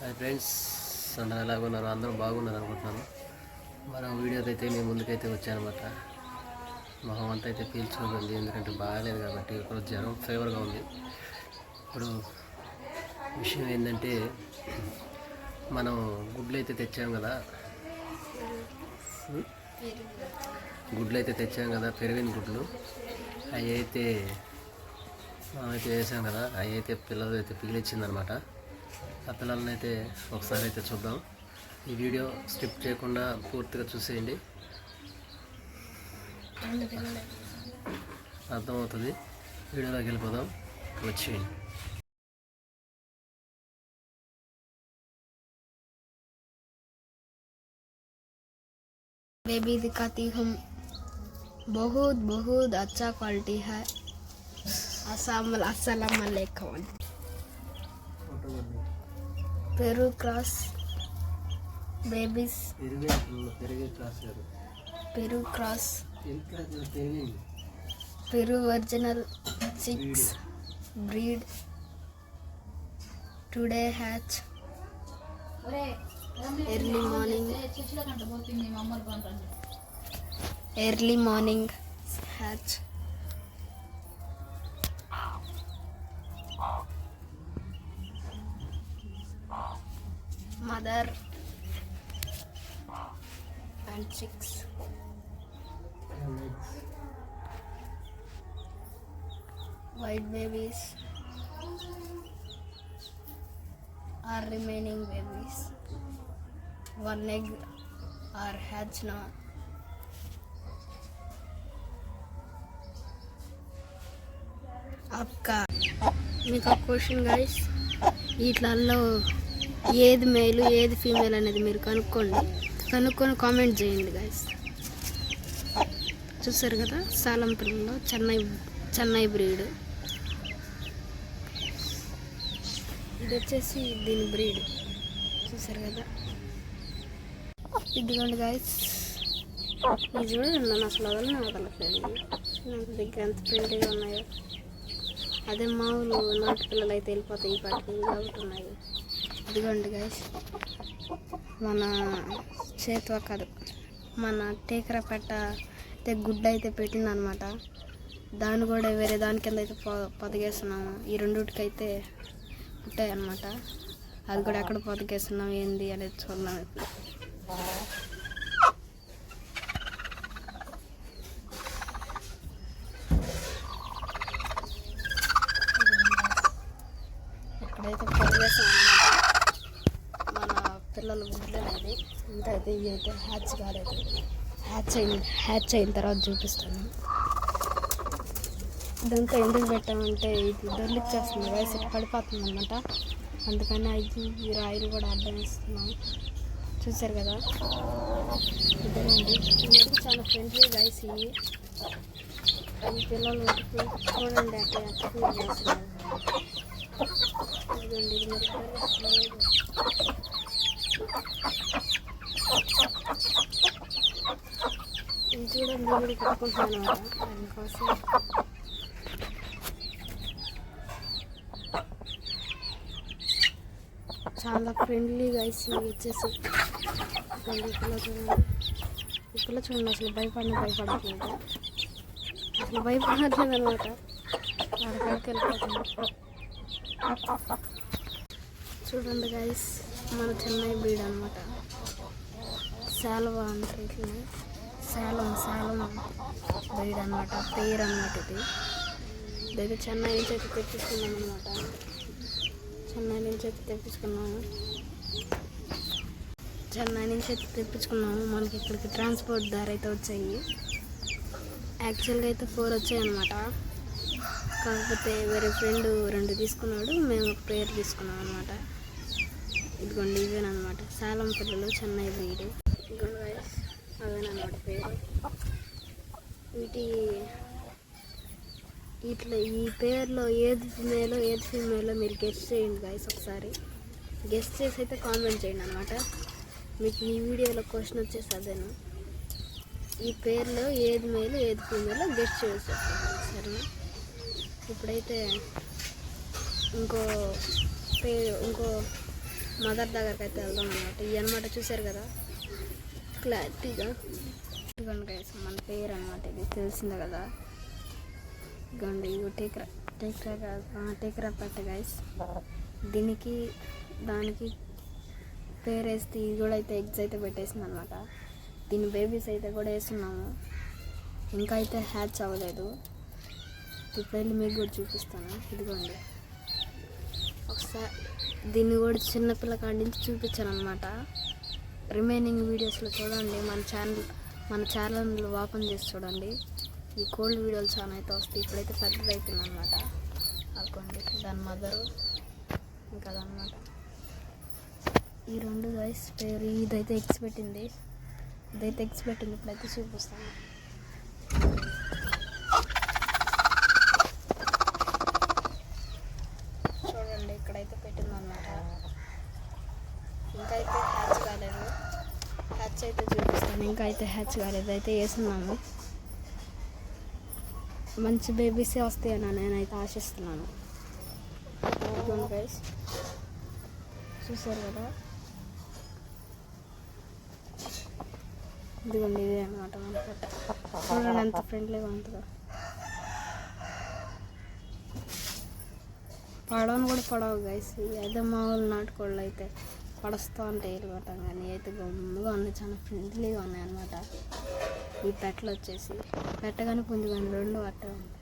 Hi friends అందరూ ఎలాగున్నారు అందరూ బాగున్నారు అనుకుంటున్నాను. మరో వీడియోకి అయితే నేను ముందుకైతే వచ్చానమాట. మొహం అంతా అయితే పీల్చుకుంటుంది ఎందుకంటే బాగాలేదు కాబట్టి ఇప్పుడు జ్వరం ఫీవర్గా ఉంది. ఇప్పుడు విషయం ఏంటంటే మనం గుడ్లు అయితే తెచ్చాం కదా. గుడ్లు అయితే తెచ్చాం కదా పెరిగిన గుడ్లు. అవి అయితే మనం అయితే వేసాం కదా. అవి అయితే పిల్లలు అయితే పిగిలిచ్చిందనమాట ఆ పిల్లల్ని అయితే ఒకసారి అయితే చూద్దాం ఈ వీడియో స్కిప్ చేయకుండా పూర్తిగా చూసేయండి అర్థమవుతుంది వీడియోలోకి వెళ్ళిపోదాం వచ్చేయండి बेबी दिखाती हूँ बहुत बहुत अच्छा क्वालिटी है अस्सलाम अस्सलाम वालेकुम Peru cross babies. Peru cross. Peru original six. Breed. Today hatch. Early morning. Early morning hatch. mother and chicks white babies are remaining babies one egg are hatched now आपका మీకు క్వశ్చన్ గైస్ వీటిలలో ఏది మేలు ఏది female అనేది మీరు కనుక్కోండి. కనుక్కొని comment చేయండి గాయస్ చూసారు కదా? సాలంపురంలో చెన్నై చెన్నై బ్రీడ్ ఇది వచ్చేసి దీని బ్రీడ్ చూసారు కదా? ఇదిగోండి గాయస్ ఇది చూడండి నన్ను అసలు వదలని వదలట్లేదు నాకు దగ్గర ఎంత ప్రింట్గా ఉన్నాయో. అదే మామూలు నాటు పిల్లలు అయితే వెళ్ళిపోతాయి ఈ పాటికి. కాబట్టి ఉన్నాయి. ఇదిగోండి గాయస్ మన చేతువ కాదు మన టేకర పెట్ట అయితే గుడ్డ అయితే పెట్టింది అనమాట దాన్ని కూడా వేరే దాని కింద అయితే పొ- ఈ రెండుటికి అయితే ఉంటాయి అనమాట అది కూడా ఎక్కడ పొదిగేస్తున్నాం ఏంది అనేది చూద్దాం ఇప్పుడు ఎక్కడైతే పొదిగేస్తాం మన పిల్లలు గుడ్లు అనేది ఇంత అయితే ఇవి అయితే హ్యాచ్ కాలేదు హ్యాచ్ అయిన హ్యాచ్ అయిన తర్వాత చూపిస్తాను. ఇదంతా ఎందుకు పెట్టామంటే ఇది దొరికిచ్చేస్తుంది వయసు ఇటు పడిపోతుంది అనమాట అందుకని అవి ఈ రాయిలు కూడా అడ్డం ఇస్తున్నాం చూసారు కదా? ఇదేనండి. చాలా ఫ్రెండ్లీ గైస్ ఇవి. ఈ పిల్లలు చూడండి అట్లా ఎట్లా చేస్తున్నారు ఇదిగోండి ఇది మరి పిల్లలు. కట్టుకుంటున్నాను దానికోసం చాలా ఫ్రెండ్లీగా ఇసి వచ్చేసి ఇదిగోండి చూడండి ఈ చూడండి అసలు భయపడిన భయపడట్లేదు అసలు భయపడట్లేదు అనమాట. అక్కడికి వెళ్ళిపోతుంది చూడండి గైస్ మన చెన్నై బీడ్ అనమాట. చాలా బాగుంటుంది ఇట్లా శాలం శాలం బీడ్ అనమాట పేరు అనమాట ఇది. దగ్గర చెన్నై నుంచి అయితే తెప్పించుకున్నాం అనమాట చెన్నై నుంచి అయితే తెప్పించుకున్నాము. చెన్నై నుంచి అయితే తెప్పించుకున్నాము. మనకి ఇక్కడికి ట్రాన్స్పోర్ట్ దారి అయితే వచ్చాయి. యాక్చువల్గా అయితే ఫోర్ వచ్చాయి అనమాట కాకపోతే వేరే ఫ్రెండ్ రెండు తీసుకున్నాడు. మేము ఒక పేరు తీసుకున్నాం అనమాట ఇదిగోండి ఇవేనమాట సేలం పిల్లలు చెన్నై బ్రీడ్ ఇదిగోండి guys, అవేనమాట పేరు వీటి ఇట్లా ఈ పేర్లో ఏది ఫిమేలో ఏది ఫిమేలో మీరు గెస్ట్ చేయండి గాయస్ ఒకసారి. గెస్ట్ చేసి అయితే కామెంట్ చేయండి అనమాట మీకు ఈ వీడియోలో క్వశ్చన్ వచ్చేసి అదేను? ఈ పేర్లో ఏది మేలు ఏది ఫీమేలో గెస్ట్ చేసి సరేనా? ఇప్పుడైతే ఇంకో పేరు ఇంకో మదర్ దగ్గరికి అయితే వెళ్దాం అనమాట ఈ అనమాట చూసారు కదా? క్లారిటీగా ఇదిగోండి గైస్ మన పేరు అనమాట ఇది. తెలిసిందే కదా? ఇదిగోండి ఇవి టేకరా టేకరా కాదు టేకరా పెట్ట గైస్ దీనికి దానికి పేరు వేస్తే ఇది కూడా అయితే ఎగ్స్ అయితే పెట్టేసింది అనమాట దీని బేబీస్ అయితే కూడా వేస్తున్నాము. ఇంకా అయితే హ్యాచ్ అవ్వలేదు. ఇప్పుడు వెళ్ళి మీకు కూడా చూపిస్తాను. ఇదిగోండి. ఒకసారి దీన్ని కూడా చిన్నపిల్ల కాడి నుంచి చూపించాను అనమాట రిమైనింగ్ వీడియోస్లో చూడండి మన ఛానల్ మన ఛానల్ ఓపెన్ చేసి చూడండి. ఈ కోల్డ్ వీడియోలు చాలా అయితే వస్తాయి. ఇప్పుడైతే పెద్దది అవుతుంది అనమాట అనుకోండి దాని మదరు ఇంకా అదనమాట. ఈ రెండు గైస్ పేరు ఇదైతే ఎగ్స్ పెట్టింది. ఇదైతే ఎగ్స్ పెట్టింది. ఇప్పుడైతే చూపిస్తాను చూడండి ఇక్కడైతే పెట్టింది అనమాట ఇంకా అయితే హ్యాచ్ కాలేదు హ్యాచ్ అయితే చూపిస్తాను ఇంకా అయితే హ్యాచ్ కాలేదు. అయితే వేస్తున్నాము మంచి బేబీసే వస్తాయని నేనైతే ఆశిస్తున్నాను. గైస్ చూసారు కదా? ఇదిగోండి ఇదే అనమాట చూడండి ఎంత ఫ్రెండ్లీగా ఉంటుందో. పడవను కూడా పడవు గైస్ అదే మామూలు నాటుకోళ్ళు అయితే. పడస్తూ ఉంటాయి అనమాట కానీ అయితే గమ్ముగా ఉన్నాయి. చాలా ఫ్రెండ్లీగా ఉన్నాయి అనమాట ఈ పెట్టలు వచ్చేసి. పెట్టగానే పుంజు కానీ రెండు అట్టే ఉంటాయి.